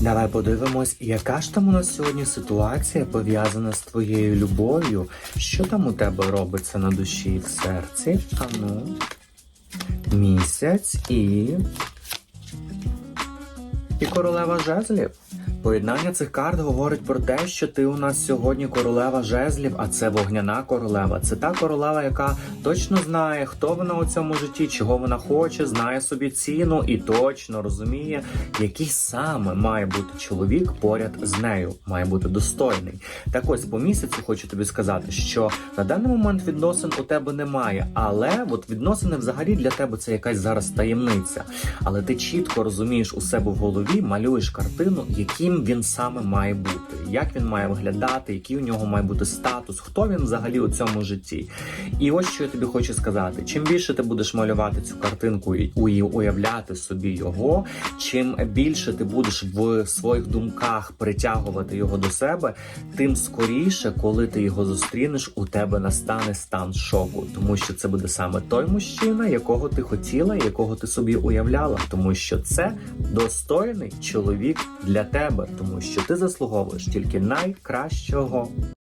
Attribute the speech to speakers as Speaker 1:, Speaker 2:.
Speaker 1: Давай подивимось, яка ж там у нас сьогодні ситуація пов'язана з твоєю любов'ю. Що там у тебе робиться на душі і в серці? Ану. Місяць і. І королева жезлів. Поєднання цих карт говорить про те, що ти у нас сьогодні королева жезлів, а це вогняна королева. Це та королева, яка точно знає, хто вона у цьому житті, чого вона хоче, знає собі ціну і точно розуміє, який саме має бути чоловік поряд з нею, має бути достойний. Так ось по місяцю хочу тобі сказати, що на даний момент відносин у тебе немає, але от відносини взагалі для тебе це якась зараз таємниця. Але ти чітко розумієш у себе в голові, малюєш картину, яким він саме має бути, як він має виглядати, який у нього має бути статус, хто він взагалі у цьому житті. І ось що я тобі хочу сказати: чим більше ти будеш малювати цю картинку і уявляти собі його, чим більше ти будеш в своїх думках притягувати його до себе, тим скоріше, коли ти його зустрінеш, у тебе настане стан шоку, тому що це буде саме той мужчина, якого ти хотіла, якого ти собі уявляла, тому що це достойний чоловік для тебе, тому що ти заслуговуєш тільки найкращого.